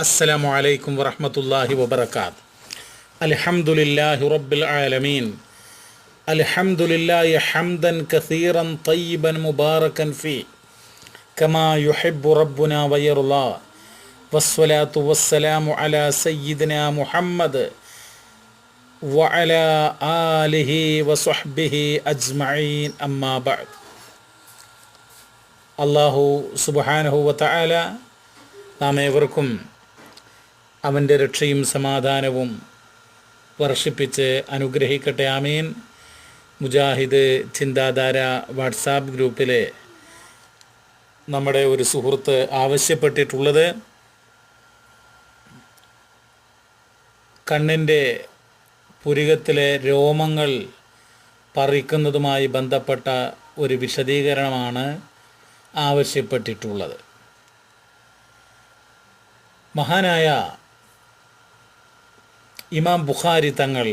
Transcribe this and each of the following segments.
അസ്സലാമു അലൈക്കും വറഹമത്തല്ലാഹി വബർക്കാത്ത് അലഹമുല്ലാഹി റബ്ബിൽ ആലമീൻ. അലഹമുല്ലാഹി ഹംദൻ കസീറൻ തയ്യിബൻ മുബാറക്കൻ ഫി. കമാ യുഹിബ്ബു റബ്ബുന വയറുള്ള. വസ്വലാത്തു വസ്സലാമു അല സയ്യിദ്ന മുഹമ്മദ്. വഅല ആലിഹി വസ്വഹ്ബിഹി അജ്മഈൻ. അമ്മാ ബഅദ്. അള്ളാഹു സുബ്ഹാനഹു വതആല നാം ഏവർക്കും അവന്റെ രക്ഷയും സമാധാനവും വർഷിപ്പിച്ച് അനുഗ്രഹിക്കട്ടെ. ആമീൻ. മുജാഹിദ് ചിന്താധാര വാട്സാപ്പ് ഗ്രൂപ്പിലെ നമ്മുടെ ഒരു സുഹൃത്ത് ആവശ്യപ്പെട്ടിട്ടുള്ളത് കണ്ണിന്റെ പുരികത്തിലെ രോമങ്ങൾ പറിക്കുന്നതുമായി ബന്ധപ്പെട്ട ഒരു വിശദീകരണമാണ് ആവശ്യപ്പെട്ടിട്ടുള്ളത്. മഹാനായ ഇമാം ബുഖാരി തങ്ങൾ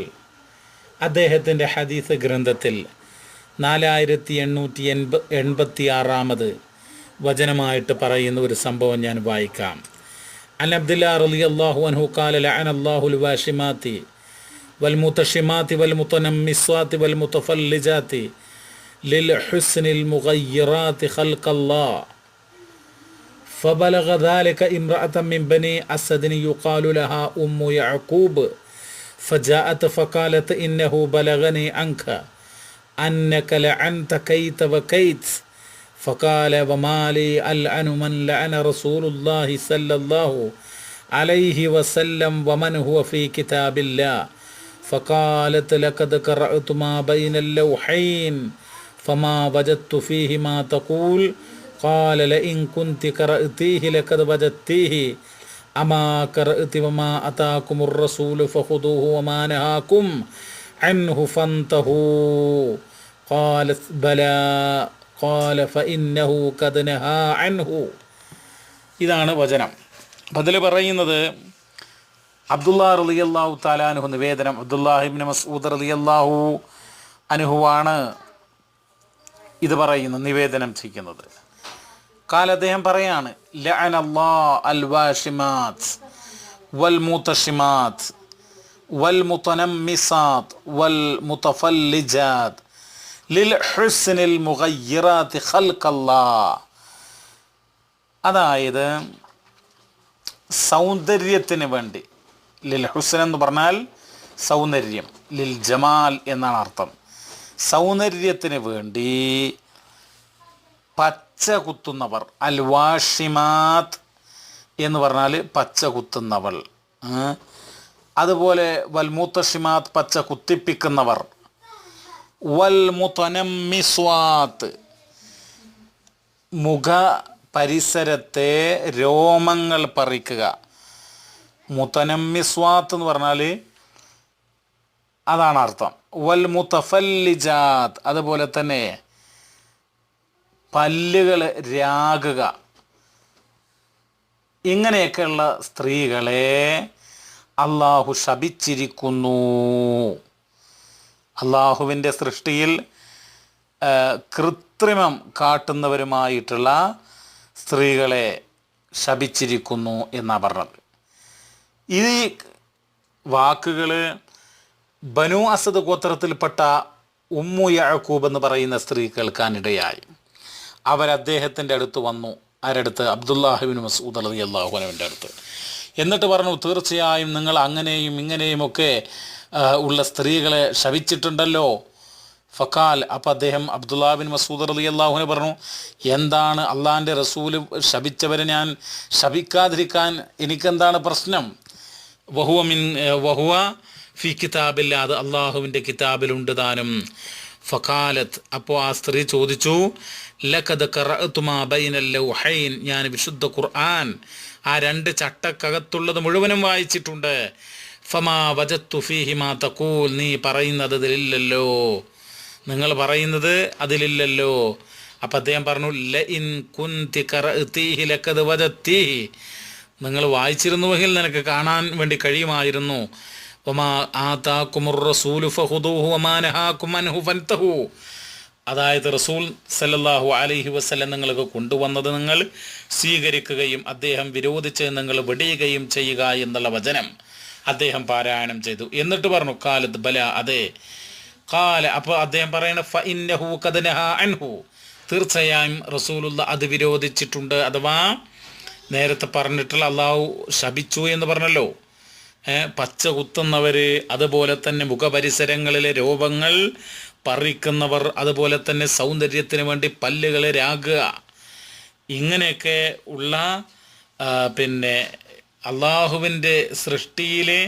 അദ്ദേഹത്തിൻ്റെ ഹദീസ് ഗ്രന്ഥത്തിൽ നാലായിരത്തി എണ്ണൂറ്റി എൺപ എൺപത്തി ആറാമത് വചനമായിട്ട് പറയുന്ന ഒരു സംഭവം ഞാൻ വായിക്കാം അൻ അബ്ദുല്ലാ റലി അള്ളാഹു അൻഹു കാല ലഅൻ അള്ളാഹുൽ വാഷിമാത്തി والمتشمات والمتنمصات والمتفلجات للحسن المغيرات خلق الله فبلغ ذلك امرأة من بني أسد يقال لها أم يعقوب فجاءت فقالت إنه بلغني عنك أنك لعنت كيت وكيت فقال وما لي ألعن من لعن رسول الله صلى الله عليه وسلم ومن هو في كتاب الله فقالت لقد قرأت ما بين اللوحين فما وجدت فيه ما تقول قال لئن كنت قرأتيه لقد وجدتيه أما قرأت وما أتاكم الرسول فخذوه وما نهاكم عنه فانتهوا قالت بلى قال فإنه قد نهى عنه ഇതാണ് വചനം അപ്പം അതിൽ പറയുന്നത് അബ്ദുല്ലാ റളിയല്ലാഹു താലാനുഹു നിവേദനം അബ്ദുല്ലാഹിബിൻ മസൂദ് റളിയല്ലാഹു അനുഹുവാണ് ഇത് പറയുന്നു നിവേദനം ചെയ്യുന്നത് കാല അദ്ദേഹം പറയാണ് വൽ മുതഷിമാത്ത് വൽ മുതനമ്മിസാത്ത് വൽ മുതഫല്ലിജാത്ത് ലിൽ മുഗയ്യിറാത്ത് ഖൽഖല്ലാ. അതായത് സൗന്ദര്യത്തിന് വേണ്ടി ലിൽ ഹുസൻ എന്ന് പറഞ്ഞാൽ സൗന്ദര്യം ലിൽ ജമാൽ എന്നാണ് അർത്ഥം. സൗന്ദര്യത്തിന് വേണ്ടി പച്ച കുത്തുന്നവർ. അൽവാഷിമാത് എന്ന് പറഞ്ഞാൽ പച്ച കുത്തുന്നവൾ. അതുപോലെ വൽ മൂത്തഷിമാത്ത് പച്ച കുത്തിപ്പിക്കുന്നവർ. വൽമുത്തനമ്മിസ്വാത്ത് മുഖ പരിസരത്തെ രോമങ്ങൾ പറിക്കുക. മുത്തനമ്മിസ്വാത്ത് എന്ന് പറഞ്ഞാൽ അതാണ് അർത്ഥം. വൽ മുത്തഫല്ലിജാത്ത് അതുപോലെ തന്നെ പല്ലുകൾ രാകുക. ഇങ്ങനെയൊക്കെയുള്ള സ്ത്രീകളെ അള്ളാഹു ശപിച്ചിരിക്കുന്നു. അള്ളാഹുവിന്റെ സൃഷ്ടിയിൽ കൃത്രിമം കാട്ടുന്നവരുമായിട്ടുള്ള സ്ത്രീകളെ ശപിച്ചിരിക്കുന്നു എന്നാണ് പറഞ്ഞത്. ഈ വാക്കുകൾ ബനു അസദ് ഗോത്രത്തിൽപ്പെട്ട ഉമ്മു യാക്കൂബ് എന്ന് പറയുന്ന സ്ത്രീ കേൾക്കാനിടയായി. അവരദ്ദേഹത്തിന്റെ അടുത്ത് വന്നു. ആരടുത്ത്? അബ്ദുല്ലാഹിബിൻ മസൂദ് അലി അള്ളാഹുനവിന്റെ അടുത്ത്. എന്നിട്ട് പറഞ്ഞു തീർച്ചയായും നിങ്ങൾ അങ്ങനെയും ഇങ്ങനെയുമൊക്കെ ഉള്ള സ്ത്രീകളെ ശവിച്ചിട്ടുണ്ടല്ലോ. ഫക്കാൽ അപ്പം അദ്ദേഹം അബ്ദുല്ലാബിൻ മസൂദ് അലി അള്ളാഹുനെ പറഞ്ഞു എന്താണ് അള്ളാഹിന്റെ റസൂൽ ശപിച്ചവരെ ഞാൻ ശപിക്കാതിരിക്കാൻ എനിക്കെന്താണ് പ്രശ്നം? വഹുവ മിൻ വഹുവ ഫി കിതാബില്ല അത് അള്ളാഹുവിന്റെ കിതാബിലുണ്ട് താനും. ഫക്കാലത്ത് അപ്പോൾ ആ സ്ത്രീ ചോദിച്ചു ലഖദ് കറഅത്തുമാ ബൈനൽ ഹൈൻ ഞാൻ വിശുദ്ധ ഖുർആൻ ആ രണ്ട് ചട്ടക്കകത്തുള്ളത് മുഴുവനും വായിച്ചിട്ടുണ്ട്. ഫമാ വജത്തു ഫീഹിമാ തക്കൂൽ നീ പറയുന്നത് അതിലില്ലല്ലോ. നിങ്ങൾ പറയുന്നത് അതിലില്ലല്ലോ. അപ്പം അദ്ദേഹം പറഞ്ഞു ല ഇൻ കുന്തി കറഅതീഹി ലക്കത് വജത്തീഹി. നിങ്ങൾ വായിച്ചിരുന്നുവെങ്കിൽ നിനക്ക് കാണാൻ വേണ്ടി കഴിയുമായിരുന്നു. അതായത് റസൂൽ സല്ലാഹു അലഹി വസല്ലം നിങ്ങൾക്ക് കൊണ്ടുവന്നത് നിങ്ങൾ സ്വീകരിക്കുകയും അദ്ദേഹം വിരോധിച്ച് നിങ്ങൾ വെടിയുകയും ചെയ്യുക എന്നുള്ള വചനം അദ്ദേഹം പാരായണം ചെയ്തു. എന്നിട്ട് പറഞ്ഞു കാലത്ത് ബല അതെ. കാല അപ്പോൾ അദ്ദേഹം പറയണ ഫഇന്നഹു അൻഹു. തീർച്ചയായും റസൂലുള്ള അത് വിരോധിച്ചിട്ടുണ്ട് അഥവാ നേരത്തെ പറഞ്ഞിട്ടുള്ള അള്ളാഹു ശപിച്ചു എന്ന് പറഞ്ഞല്ലോ. പച്ച കുത്തുന്നവർ അതുപോലെ തന്നെ മുഖപരിസരങ്ങളിലെ രോഗങ്ങൾ പറിക്കുന്നവർ അതുപോലെ തന്നെ സൗന്ദര്യത്തിന് വേണ്ടി പല്ലുകൾ രാകുക ഇങ്ങനെയൊക്കെ ഉള്ള പിന്നെ അള്ളാഹുവിന്റെ സൃഷ്ടിയിലെ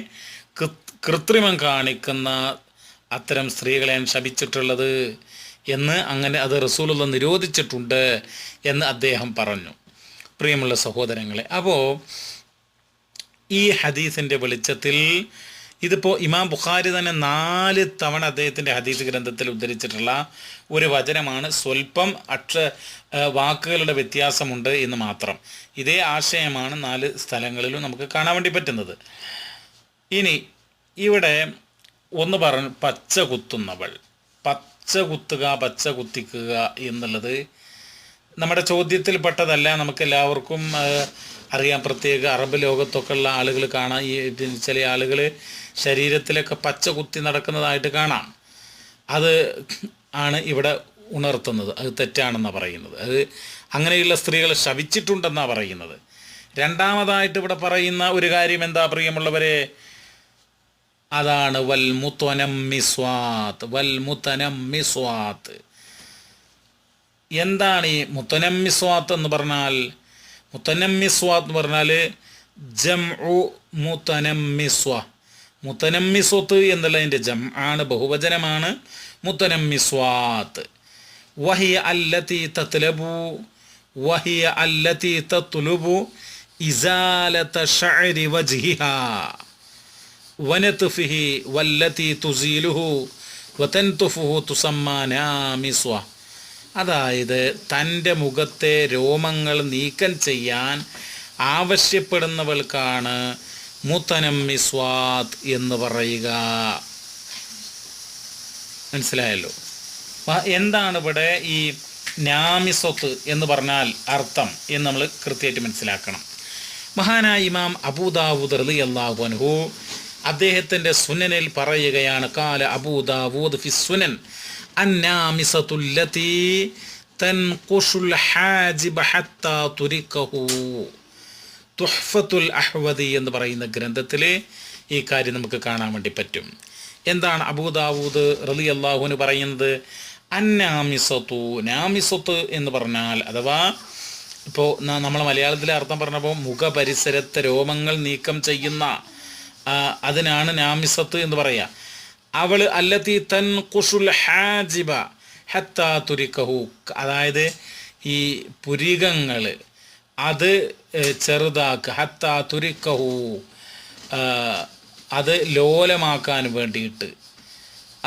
കൃത്രിമം കാണിക്കുന്ന അത്തരം സ്ത്രീകളെയാണ് ശപിച്ചിട്ടുള്ളത് എന്ന് അങ്ങനെ അത് റസൂലുള്ള നിരോധിച്ചിട്ടുണ്ട് എന്ന് അദ്ദേഹം പറഞ്ഞു. പ്രിയമുള്ള സഹോദരങ്ങളെ അപ്പോൾ ഈ ഹദീസിന്റെ വെളിച്ചത്തിൽ ഇതിപ്പോൾ ഇമാം ബുഖാരി തന്നെ നാല് തവണ അദ്ദേഹത്തിന്റെ ഹദീസ് ഗ്രന്ഥത്തിൽ ഉദ്ധരിച്ചിട്ടുള്ള ഒരു വചനമാണ് സ്വല്പം അക്ഷ വാക്കുകളുടെ വ്യത്യാസമുണ്ട് എന്ന് മാത്രം. ഇതേ ആശയമാണ് നാല് സ്ഥലങ്ങളിലും നമുക്ക് കാണാൻ വേണ്ടി പറ്റുന്നത്. ഇനി ഇവിടെ ഒന്ന് പറഞ്ഞു പച്ച കുത്തുന്നവൾ പച്ച കുത്തുക പച്ച കുത്തിക്കുക എന്നുള്ളത് നമ്മുടെ ചോദ്യത്തിൽ പെട്ടതല്ല നമുക്ക് എല്ലാവർക്കും അറിയാം പ്രത്യേക അറബ് ലോകത്തൊക്കെ ഉള്ള ആളുകൾ കാണാം. ഈ ചില ആളുകൾ ശരീരത്തിലൊക്കെ പച്ച കുത്തി നടക്കുന്നതായിട്ട് കാണാം. അത് ആണ് ഇവിടെ ഉണർത്തുന്നത്. അത് തെറ്റാണെന്നാണ് പറയുന്നത്. അത് അങ്ങനെയുള്ള സ്ത്രീകളെ ശവിച്ചിട്ടുണ്ടെന്നാണ് പറയുന്നത്. രണ്ടാമതായിട്ട് ഇവിടെ പറയുന്ന ഒരു കാര്യം എന്താ പ്രിയമുള്ളവരെ? അതാണ് വൽ മുത്തനമ്മിസ്വാത്ത് വൽ മുത്തനമ്മിസ്വാത്ത് എന്താണ് ഈ മുത്തനമ്മിസ്വാത്ത് എന്ന് പറഞ്ഞാൽ? മുത്തനമ്മിസ്വാത്ത് എന്ന് പറഞ്ഞാൽ ജം മുത്തനമ്മിസ്വ മുത്തനമ്മിസ്വത്ത് എന്നുള്ളതിന്റെ ജം ആണ് ബഹുവചനമാണ് മുത്തനമ്മിസ്വാത്ത് വഹിയ അല്ലത്തി തത്ലബു വഹിയ അല്ലത്തി തത്ലുബു ഇസാലത്ത ഷഅരി വജ്ഹിഹാ. വനത്തുഫിഹി വല്ലത്തി തുസീലുഹു വതൻതുഫുഹു തുസമ്മാനാമി നാമിസ്വ അതായത് തന്റെ മുഖത്തെ രോമങ്ങൾ നീക്കം ചെയ്യാൻ ആവശ്യപ്പെടുന്നവൾക്കാണ് മുത്തനമ്മിസ്വാത് എന്ന് പറയുക. മനസ്സിലായല്ലോ? എന്താണ് ഇവിടെ ഈ നാമിസ്വത്ത് എന്ന് പറഞ്ഞാൽ അർത്ഥം എന്ന് നമ്മൾ കൃത്യമായിട്ട് മനസ്സിലാക്കണം. മഹാനായ ഇമാം അബൂദാവൂദ് റലി അള്ളാഹു അൻഹു അദ്ദേഹത്തിന്റെ സുനനിൽ പറയുകയാണ് കാല അബൂദാവൂദ് ഫി അന്നാമിസത്തുല്ലത്തി തൻകുഷുൽ ഹാജിബ ഹത്താ തുരിക്കഹു തുഹ്ഫത്തുൽ അഹ്വദി എന്ന് പറയുന്ന ഗ്രന്ഥത്തിൽ ഈ കാര്യം നമുക്ക് കാണാൻ വേണ്ടി പറ്റും. എന്താണ് അബൂദാവൂദ് റലി അള്ളാഹുവിന് പറയുന്നത്? അന്നാമിസത്തു നാമിസത്ത് എന്ന് പറഞ്ഞാൽ അഥവാ ഇപ്പോൾ നമ്മൾ മലയാളത്തിലെ അർത്ഥം പറഞ്ഞപ്പോൾ മുഖപരിസരത്തെ രോമങ്ങൾ നീക്കം ചെയ്യുന്ന അതിനാണ് നാമിസത്ത് എന്ന് പറയുക അവൾ അല്ലത്തി തൻ കുഷുൽ ഹാജിബ ഹത്താ തുരിക്കഹു. അതായത് ഈ പുരികങ്ങൾ അത് ചെറുതാക്കുക ഹത്താ തുരിക്കഹു. അത് ലോലമാക്കാൻ വേണ്ടിയിട്ട്.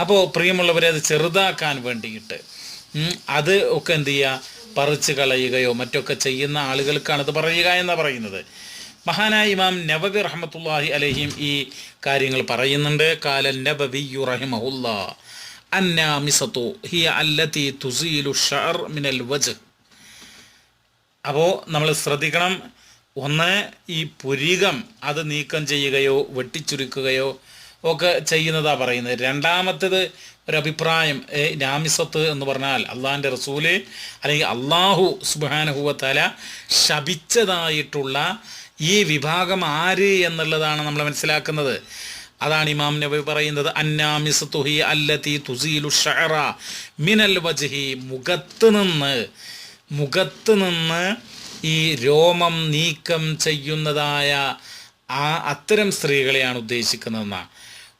അപ്പോൾ പ്രിയമുള്ളവരെ അത് ചെറുതാക്കാൻ വേണ്ടിയിട്ട്. അത് ഒക്കെ എന്ത് ചെയ്യുക പറിച്ച് കളയുകയോ മറ്റൊക്കെ ചെയ്യുന്ന ആളുകൾക്കാണ് അത് പറയുക എന്നാണ് പറയുന്നത്. മഹാനായ ഇമാം നബബി റഹ്മത്തുല്ലാഹി അലഹിം ഈ കാര്യങ്ങൾ പറയുന്നുണ്ട്. കാല നബബിയു റഹിമഹുല്ല ഹിയ മിനൽ അപ്പോൾ നമ്മൾ ശ്രദ്ധിക്കണം. ഒന്ന് ഈ പുരികം അത് നീക്കം ചെയ്യുകയോ വെട്ടിച്ചുരുക്കുകയോ ഒക്കെ ചെയ്യുന്നതാ പറയുന്നത്. രണ്ടാമത്തേത് ഒരഭിപ്രായം നാമിസത്ത് എന്ന് പറഞ്ഞാൽ അള്ളാഹിന്റെ റസൂൽ അല്ലെങ്കിൽ അള്ളാഹു സുബാനഹുവത്തല ശപിച്ചതായിട്ടുള്ള ഈ വിഭാഗം ആര് എന്നുള്ളതാണ് നമ്മൾ മനസ്സിലാക്കുന്നത്. അതാണ് ഇമാം നബി പറയുന്നത് അന്നാമിസ് തുഹി അല്ലത്തി തുസീലു ഷഹറ മിനൽ വജ്ഹി. മുഖത്ത് നിന്ന് മുഖത്ത് നിന്ന് ഈ രോമം നീക്കം ചെയ്യുന്നതായ ആ അത്തരം സ്ത്രീകളെയാണ് ഉദ്ദേശിക്കുന്നതെന്നാണ്.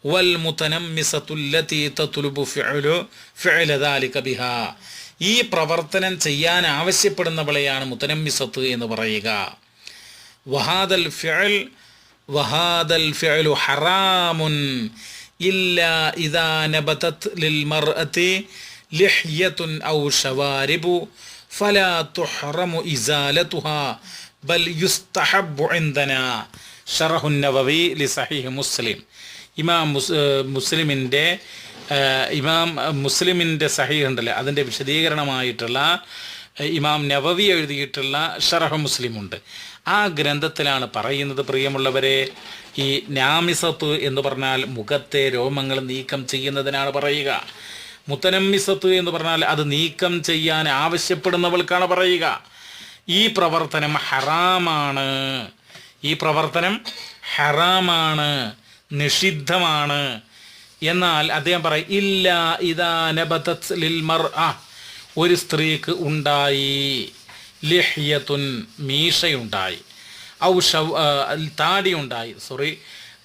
വൽ മുത്തനമ്മിസത്തുല്ലത്തി തത്തുലുബു ഫിഅലു ഫിഅല ദാലിക ബിഹാ. ഈ പ്രവർത്തനം ചെയ്യാൻ ആവശ്യപ്പെടുന്നവളെയാണ് മുത്തനമ്മിസത്ത് എന്ന് പറയുക. വഹാദൽ ഫിഅൽ വഹാദൽ ഫിഅലു ഹറാമുൻ ഇല്ലാ ഇദാ നബതത് ലിൽ മർഅതി ലിഹ്യത്തുൻ ഔ ഷവാരിബു ഫലാ തുഹ്റമു ഇസാലതുഹാ ബൽ യുസ്തഹബ്ബു ഇൻദനാ ഷറഹു നവവി ലി സഹീഹ് മുസ്ലിം. ഇമാം മുസ്ലിമിന്റെ ഇമാം മുസ്ലിമിന്റെ സഹീഹ് ഉണ്ടല്ലോ? അതിന്റെ വിശദീകരണമായിട്ടുള്ള ഇമാം നവവി എഴുതിയിട്ടുള്ള ഷറഹ മുസ്ലിമുണ്ട്. ആ ഗ്രന്ഥത്തിലാണ് പറയുന്നത് പ്രിയമുള്ളവരെ ഈ നാമിസത്ത് എന്ന് പറഞ്ഞാൽ മുഖത്തെ രോമങ്ങൾ നീക്കം ചെയ്യുന്നതിനാണ് പറയുക. മുത്തനമ്മിസത്ത് എന്ന് പറഞ്ഞാൽ അത് നീക്കം ചെയ്യാൻ ആവശ്യപ്പെടുന്നവൾക്കാണ് പറയുക. ഈ പ്രവർത്തനം ഹറാമാണ്. ഈ പ്രവർത്തനം ഹറാമാണ് നിഷിദ്ധമാണ്. എന്നാൽ അദ്ദേഹം പറയും ഇല്ല ഇതാ നബതത് ലിൽ മർഅ. ഒരു സ്ത്രീക്ക് ഉണ്ടായി. ലിഹ്യത്തുൻ മീശയുണ്ടായി. ഔ ഷവ് താടി ഉണ്ടായി സോറി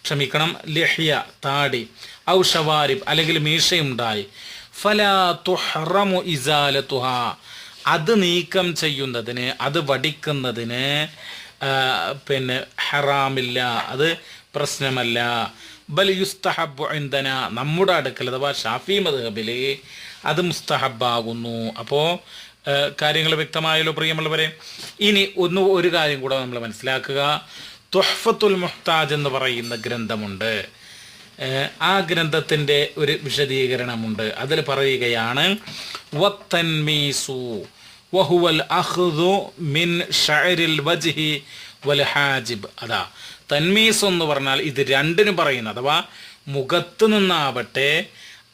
ക്ഷമിക്കണം. ലഹ്യ താടി. ഔ ഷവാരിബ് അല്ലെങ്കിൽ മീശയുണ്ടായി. ഫലാ തുഹറമു ഇസാലത്തുഹ. അത് നീക്കം ചെയ്യുന്നതിന് അത് വടിക്കുന്നതിന് പിന്നെ ഹറാമില്ല. അത് പ്രശ്നമല്ല. ബൽ യുസ്തഹബ് ഇന്ധന നമ്മുടെ അടുക്കൽ അഥവാ ഷാഫി മദ്ഹബിൽ അത് മുസ്തഹബാകുന്നു. അപ്പോൾ കാര്യങ്ങൾ വ്യക്തമായല്ലോ പ്രിയമുള്ളവരെ. ഇനി ഒന്ന് ഒരു കാര്യം കൂടെ നമ്മൾ മനസ്സിലാക്കുക. തുഹഫത്തുൽ മുഹ്താജ് എന്ന് പറയുന്ന ഗ്രന്ഥമുണ്ട്. ആ ഗ്രന്ഥത്തിന്റെ ഒരു വിശദീകരണമുണ്ട്. അതിൽ പറയുകയാണ് വത്തൻമീസു വഹുവൽ അഹ്ദു മിൻ ഷഅരിൽ വജ്ഹി വൽ ഹാജിബ്. അതാ തന്മീസ് എന്ന് പറഞ്ഞാൽ ഇത് രണ്ടിനും പറയുന്നത് അഥവാ മുഖത്ത് നിന്നാവട്ടെ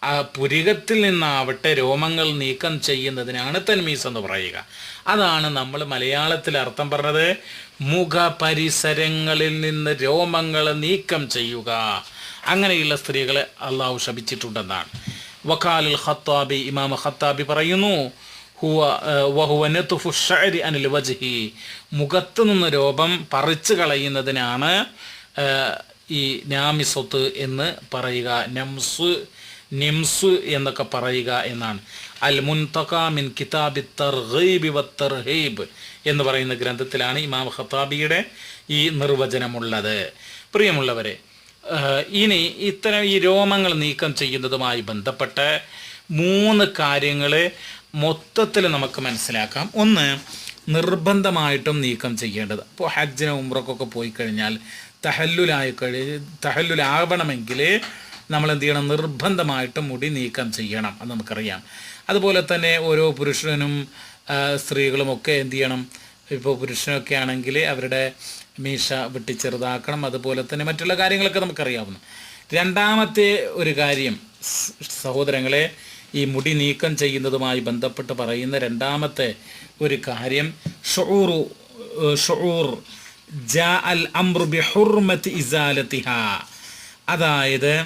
ആ പുരികത്തിൽ നിന്നാവട്ടെ രോമങ്ങൾ നീക്കം ചെയ്യുന്നതിനാണ് തന്മീസ് എന്ന് പറയുക. അതാണ് നമ്മൾ മലയാളത്തിൽ അർത്ഥം പറഞ്ഞത്. മുഖപരിസരങ്ങളിൽ നിന്ന് രോമങ്ങൾ നീക്കം ചെയ്യുക. അങ്ങനെയുള്ള സ്ത്രീകളെ അള്ളാഹു ശപിച്ചിട്ടുണ്ടെന്നാണ്. വഖാലുൽ ഖത്താബി ഇമാം ഖത്താബി പറയുന്നു ഹുവ അനിൽ നിന്ന് രോപം പറിച്ചു കളയുന്നതിനാണ് ഈ നാമിസ്വത്ത് എന്ന് പറയുക. നംസ് നിംസ് എന്നൊക്കെ പറയുക എന്നാണ്. അൽ മുൻതഖാമിൻ മിൻ കിതാബി വ തർഹീബ് എന്ന് പറയുന്ന ഗ്രന്ഥത്തിലാണ് ഇമാം ഖത്താബിയുടെ ഈ നിർവചനമുള്ളത്. പ്രിയമുള്ളവരെ ഇനി ഇത്തരം ഈ രോമങ്ങൾ നീക്കം ചെയ്യുന്നതുമായി ബന്ധപ്പെട്ട് മൂന്ന് കാര്യങ്ങൾ മൊത്തത്തിൽ നമുക്ക് മനസ്സിലാക്കാം. ഒന്ന് നിർബന്ധമായിട്ടും നീക്കം ചെയ്യേണ്ടത്. അപ്പോൾ ഹജ്ജിന് ഉംറക്കൊക്കെ പോയി കഴിഞ്ഞാൽ തഹല്ലുലായി കഴി തഹല്ലുലാവണമെങ്കിൽ നമ്മൾ എന്ത് ചെയ്യണം നിർബന്ധമായിട്ടും മുടി നീക്കം ചെയ്യണം. അത് നമുക്കറിയാം. അതുപോലെ തന്നെ ഓരോ പുരുഷനും സ്ത്രീകളും ഒക്കെ എന്ത് ചെയ്യണം ഇപ്പോൾ പുരുഷനൊക്കെ ആണെങ്കിൽ അവരുടെ മീശ വെട്ടി ചെറുതാക്കണം. അതുപോലെ തന്നെ മറ്റുള്ള കാര്യങ്ങളൊക്കെ നമുക്കറിയാവുന്നു. രണ്ടാമത്തെ ഒരു കാര്യം സഹോദരങ്ങളെ ഈ മുടി നീക്കം ചെയ്യുന്നതുമായി ബന്ധപ്പെട്ട് പറയുന്ന രണ്ടാമത്തെ ഒരു കാര്യം ഷൂറു ഷൂർ ജാ അൽ അംറു ബി ഹുർമത്ത് ഇസാലത്തിഹ. അതായത്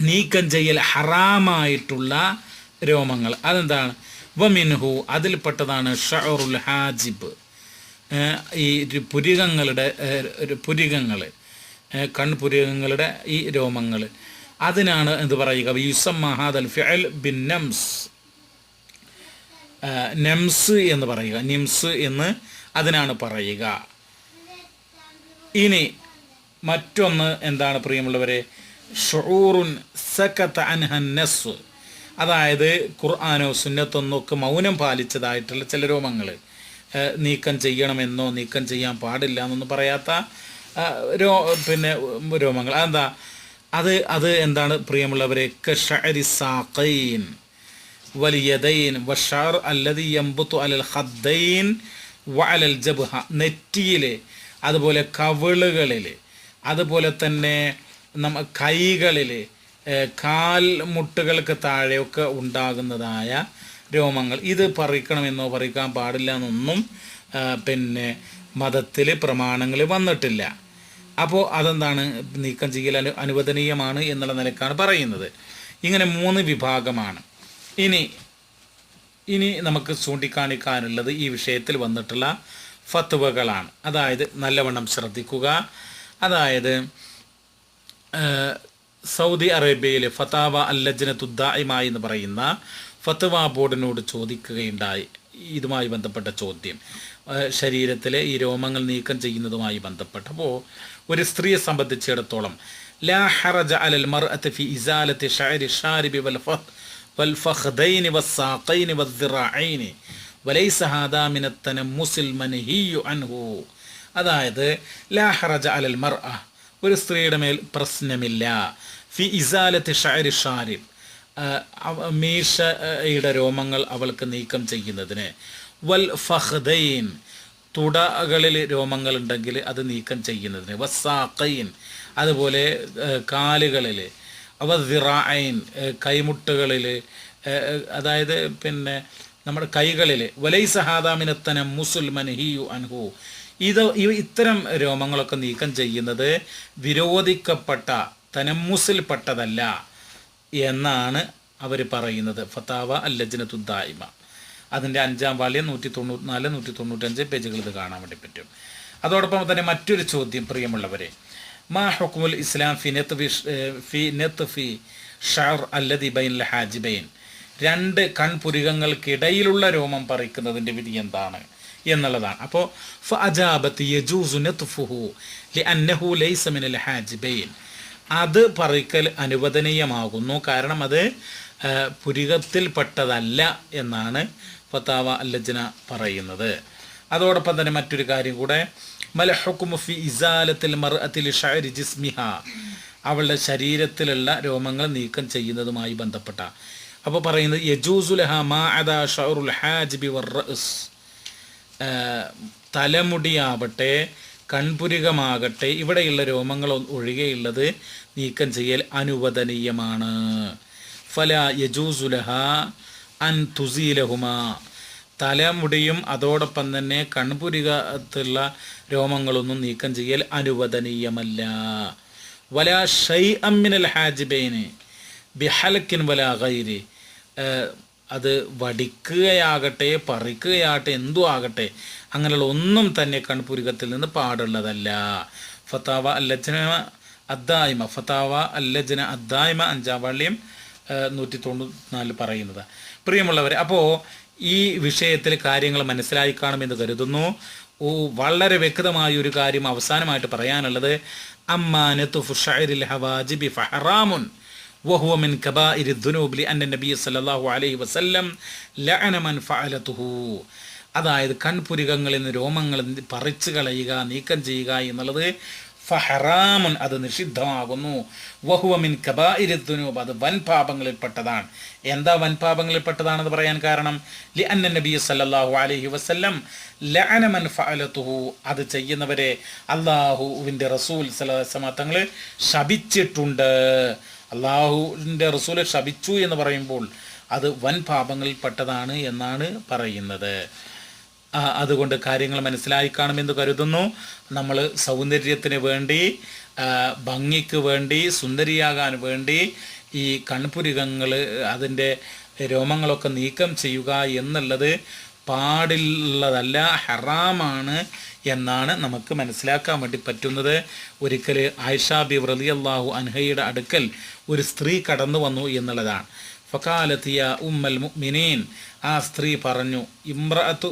നീക്കം ചെയ്യൽ ഹറാമായിട്ടുള്ള രോമങ്ങൾ. അതെന്താണ്? വമിൻഹു അതിൽപ്പെട്ടതാണ് ഷഹറുൽ ഹാജിബ്. ഈ പുരികങ്ങളുടെ പുരികങ്ങൾ കൺപുരികങ്ങളുടെ ഈ രോമങ്ങൾ. അതിനാണ് എന്ത് പറയുക? യുസം മഹാദൽ ഫിഅൽ ബിൻ നംസ്. നംസ് എന്ന് പറയുക. നിംസ് എന്ന് അതിനാണ് പറയുക. ഇനി മറ്റൊന്ന് എന്താണ് പ്രിയമുള്ളവരെ? ഷൂറുൻ സക്കത്ത് അതായത് ഖുർആാനോ സുന്നത്തൊന്നൊക്കെ മൗനം പാലിച്ചതായിട്ടുള്ള ചില രോമങ്ങൾ നീക്കം ചെയ്യണമെന്നോ നീക്കം ചെയ്യാൻ പാടില്ല എന്നൊന്നും പറയാത്ത രോ പിന്നെ രോമങ്ങൾ. അതെന്താ? അത് അത് എന്താണ് പ്രിയമുള്ളവരെ? അലൽ ജബ്ഹ. നെറ്റിയിൽ അതുപോലെ കവിളുകളിൽ അതുപോലെ തന്നെ നമ്മ കൈകളിൽ കാൽ മുട്ടുകൾക്ക് താഴെയൊക്കെ ഉണ്ടാകുന്നതായ രോമങ്ങൾ. ഇത് പറിക്കണമെന്നോ പറിക്കാൻ പാടില്ല എന്നൊന്നും പിന്നെ മതത്തിൽ പ്രമാണങ്ങൾ വന്നിട്ടില്ല. അപ്പോൾ അതെന്താണ് നീക്കം ചെയ്യൽ അനു അനുവദനീയമാണ് എന്നുള്ള നിലക്കാണ് പറയുന്നത്. ഇങ്ങനെ മൂന്ന് വിഭാഗമാണ്. ഇനി ഇനി നമുക്ക് ചൂണ്ടിക്കാണിക്കാനുള്ളത് ഈ വിഷയത്തിൽ വന്നിട്ടുള്ള ഫത്വകളാണ്. അതായത് നല്ലവണ്ണം ശ്രദ്ധിക്കുക. അതായത് സൗദി അറേബ്യയിലെ ഫതാവ അല്ലജനത്തുദ്ദായിമായി എന്ന് പറയുന്ന ഫത്വ ബോർഡിനോട് ചോദിക്കുകയുണ്ടായി ഇതുമായി ബന്ധപ്പെട്ട ചോദ്യം ഏഹ്, ശരീരത്തിലെ ഈ രോമങ്ങൾ നീക്കം ചെയ്യുന്നതുമായി ബന്ധപ്പെട്ടപ്പോൾ ഒരു സ്ത്രീയെ സംബന്ധിച്ചിടത്തോളം ലാ ഹറജ അലൽ മർഅത്ത് ഫി ഇസാലത്തി ഷഅരി ഷാരിബി വൽ ഫഹ് والفخذين والساقين والذراعين وليس هذا من التنمس المنهي عنه അതായത് ലാ ഹറജ അലൽ മർഅ ഒരു സ്ത്രീയുടെ മേൽ പ്രശ്നമില്ല. ഫി ഇസാലത്ത് ഷാരി ഷാരി മീശയുടെ രോമങ്ങൾ അവൾക്ക് നീക്കം ചെയ്യുന്നതിന്. വൽ ഫഹ്ദൈൻ. തുടകളിൽ രോമങ്ങൾ ഉണ്ടെങ്കിൽ അത് നീക്കം ചെയ്യുന്നതിന്. വസാഖൈൻ അതുപോലെ കാലുകളിൽ. അവ ദിറായൻ കൈമുട്ടുകളിൽ. അതായത് പിന്നെ നമ്മുടെ കൈകളിൽ. വലൈ സഹാദാമിനത്തനം മുസുൽമൻ ഹിയു അൻഹു. ഇത് ഇത്തരം രോമങ്ങളൊക്കെ നീക്കം ചെയ്യുന്നത് വിരോധിക്കപ്പെട്ട തനമുസിൽപ്പെട്ടതല്ല എന്നാണ് അവർ പറയുന്നത്. ഫത്താവ അല്ലജനത്തുദ്ദായിമ അതിന്റെ അഞ്ചാം വാള്യം നൂറ്റി തൊണ്ണൂറ്റിനാല് നൂറ്റി തൊണ്ണൂറ്റഞ്ച് പേജുകൾ ഇത് കാണാൻ വേണ്ടി പറ്റും. അതോടൊപ്പം തന്നെ മറ്റൊരു ചോദ്യം പ്രിയമുള്ളവരെ. മാ ഹുക്മുൽ ഇസ്ലാം ഫി നെത്ത് ഫി ഫി നെത്ത് ഫി ഷാർ അല്ലദി ബൈൻ ഹാജിബൈൻ. രണ്ട് കൺപുരികങ്ങൾക്കിടയിലുള്ള രോമം പറിക്കുന്നതിന്റെ വിധി എന്താണ്? എന്നുള്ളതാണ്. അപ്പോൾ ഫഅജാബത്ത് യജൂസു നത്ഫുഹു ലിഅന്നഹു ലൈസ മിനൽ ഹാജിബൈൻ. അത് പറിക്കൽ അനുവദനീയമാകുന്നു. കാരണം അത് പുരികത്തിൽപ്പെട്ടതല്ല എന്നാണ് ഫത്താവ അല്ലജന പറയുന്നത്. അതോടൊപ്പം തന്നെ മറ്റൊരു കാര്യം കൂടെ. മലഹുക്കുമുഫി ഇസാലത്തിൽ മർഅത്തിൽ ഷഅരി ജിസ്മിഹ. അവളുടെ ശരീരത്തിലുള്ള രോമങ്ങൾ നീക്കം ചെയ്യുന്നതുമായി ബന്ധപ്പെട്ട. അപ്പോൾ പറയുന്നത് യജൂസുലഹ മാ അദാ ഷൗറുൽ ഹാജിബി വർ റഅസ്. തലമുടിയാവട്ടെ കൺപുരികമാകട്ടെ ഇവിടെയുള്ള രോമങ്ങൾ ഒഴികെയുള്ളത് നീക്കം ചെയ്യൽ അനുവദനീയമാണ്. ഫല യജൂസുലഹ അൻ തുസീലഹുമ. തലമുടിയും അതോടൊപ്പം തന്നെ കൺപുരികത്തുള്ള രോമങ്ങളൊന്നും നീക്കം ചെയ്യൽ അനുവദനീയമല്ല. വല ഷൈ അമ്മിനൽ ഹാജിബൈന് ബിഹലക്കിൻ വല ഗൈരി. അത് വടിക്കുകയാകട്ടെ പറിക്കുകയാകട്ടെ എന്തു ആകട്ടെ അങ്ങനെയുള്ള ഒന്നും തന്നെ കൺപുരുകത്തിൽ നിന്ന് പാടുള്ളതല്ല. ഫത്താവ അല്ലജന അദ്ദായ്മ ഫത്താവ അല്ലജന അദ്ദായ്മ അഞ്ചാം വള്ളിയും നൂറ്റി തൊണ്ണൂറ്റിനാല് പറയുന്നത്. പ്രിയമുള്ളവരെ അപ്പോൾ ഈ വിഷയത്തിൽ കാര്യങ്ങൾ മനസ്സിലായി കാണുമെന്ന് കരുതുന്നു. വളരെ വ്യക്തമായ ഒരു കാര്യം അവസാനമായിട്ട് പറയാനുള്ളത് അമ്മാനത്ത് ഫുഷൈറിൽ ഹവാജിബി ഫഹറാമുൻ وهو من كبائر الذنوب لأن النبي صلى الله عليه وسلم لعن من فعلته അതായത് കൺപുരികങ്ങളിൽ നിന്ന് രോമങ്ങൾ പറിച്ചു കളയുക നീക്കം ചെയ്യുക എന്നുള്ളത് ഫഹറാമുൻ അത് നിഷിദ്ധമാകുന്നു വഹുവമിൻ കബായിരദ്ദുനൂബ് അത് വൻപാപങ്ങളിൽപ്പെട്ടതാണ് എന്താ വൻപാപങ്ങളിൽപ്പെട്ടതാണെന്ന് പറയാൻ കാരണം ലി അന്ന നബി സല്ലല്ലാഹു അലൈഹി വസല്ലം ലഅന മൻ ഫഅലതുഹു അത് ചെയ്യുന്നവരെ അള്ളാഹുവിൻ്റെ റസൂൽ സലഹ് തങ്ങൾ ശപിച്ചിട്ടുണ്ട് അള്ളാഹുവിന്റെ റസൂലെ ശപിച്ചു എന്ന് പറയുമ്പോൾ അത് വൻ പാപങ്ങളിൽപ്പെട്ടതാണ് എന്നാണ് പറയുന്നത്. അതുകൊണ്ട് കാര്യങ്ങൾ മനസ്സിലായി കാണുമെന്ന് കരുതുന്നു. നമ്മൾ സൗന്ദര്യത്തിന് വേണ്ടി ഭംഗിക്ക് വേണ്ടി സുന്ദരിയാകാൻ വേണ്ടി ഈ കൺപുരികങ്ങൾ അതിന്റെ രോമങ്ങളൊക്കെ നീക്കം ചെയ്യുക എന്നുള്ളത് പാടുള്ളതല്ല ഹറാമാണ് എന്നാണ് നമുക്ക് മനസ്സിലാക്കാൻ വേണ്ടി പറ്റുന്നത്. ഒരിക്കൽ ആയിഷ ബി റലി അള്ളാഹു അൻഹയുടെ അടുക്കൽ ഒരു സ്ത്രീ കടന്നു വന്നു എന്നുള്ളതാണ്. ഫക്കാലത്തിയ ഉമ്മൽ മുഅ്മിനീൻ. ആ സ്ത്രീ പറഞ്ഞു ഇമ്രഅത്തു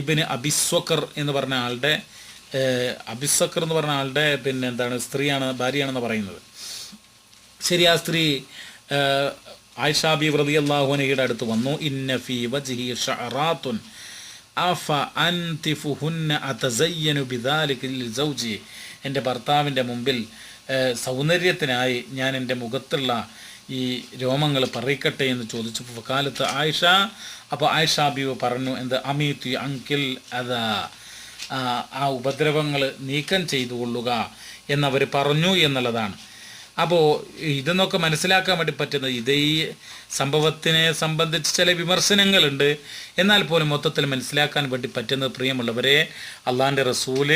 ഇബിന് അബിസ്വക്കർ എന്ന് പറഞ്ഞ ആളുടെ അബിസ്വക്കർ എന്ന് പറഞ്ഞ ആളുടെ പിന്നെ എന്താണ് സ്ത്രീയാണ് ഭാര്യയാണെന്ന് പറയുന്നത്. ശരി ആ സ്ത്രീ ആയിഷ ബി വ്രതി അള്ളാഹുനയുടെ അടുത്ത് വന്നു ഇന്ന അതസയ്യനു എന്റെ ഭർത്താവിന്റെ മുമ്പിൽ സൗന്ദര്യത്തിനായി ഞാൻ എന്റെ മുഖത്തുള്ള ഈ രോമങ്ങൾ പറയിക്കട്ടെ എന്ന് ചോദിച്ചു. കാലത്ത് ആയിഷ അപ്പോൾ ആയിഷ ബീവ് പറഞ്ഞു എന്ത് അമീത്തു അങ്കിൽ അതാ ആ ഉപദ്രവങ്ങൾ നീക്കം ചെയ്തു കൊള്ളുക എന്നവർ പറഞ്ഞു എന്നുള്ളതാണ്. അപ്പോൾ ഇതെന്നൊക്കെ മനസ്സിലാക്കാൻ വേണ്ടി പറ്റുന്നത് ഇത് ഈ സംഭവത്തിനെ സംബന്ധിച്ച് ചില വിമർശനങ്ങളുണ്ട്. എന്നാൽ പോലും മൊത്തത്തിൽ മനസ്സിലാക്കാൻ വേണ്ടി പറ്റുന്നത് പ്രിയമുള്ളവരെ അള്ളാന്റെ റസൂൽ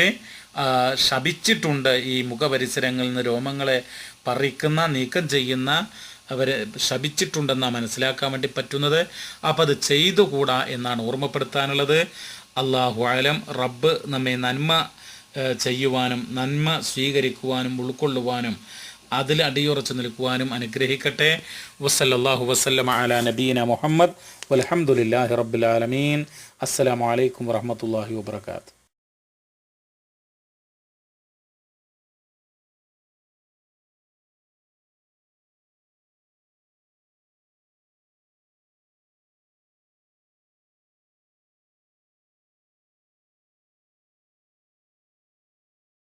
ശപിച്ചിട്ടുണ്ട് ഈ മുഖപരിസരങ്ങളിൽ നിന്ന് രോമങ്ങളെ പറിക്കുന്ന നീക്കം ചെയ്യുന്ന അവർ ശപിച്ചിട്ടുണ്ടെന്നാണ് മനസ്സിലാക്കാൻ വേണ്ടി പറ്റുന്നത്. അപ്പം അത് ചെയ്തുകൂടാ എന്നാണ് ഓർമ്മപ്പെടുത്താനുള്ളത്. അള്ളാഹു ആലം റബ്ബ് നമ്മെ നന്മ ചെയ്യുവാനും നന്മ സ്വീകരിക്കുവാനും ഉൾക്കൊള്ളുവാനും അതിൽ അടിയുറച്ച് നിൽക്കുവാനും അനുഗ്രഹിക്കട്ടെ. വസല്ലാഹു വസ്ലം അല നബീന മുഹമ്മദ്. വലഹമുല്ലാഹി റബ്ബുലാലമീൻ അസ്സലാമലൈക്കും വാഹമത്തല്ലാഹി വാബർക്കാത്തു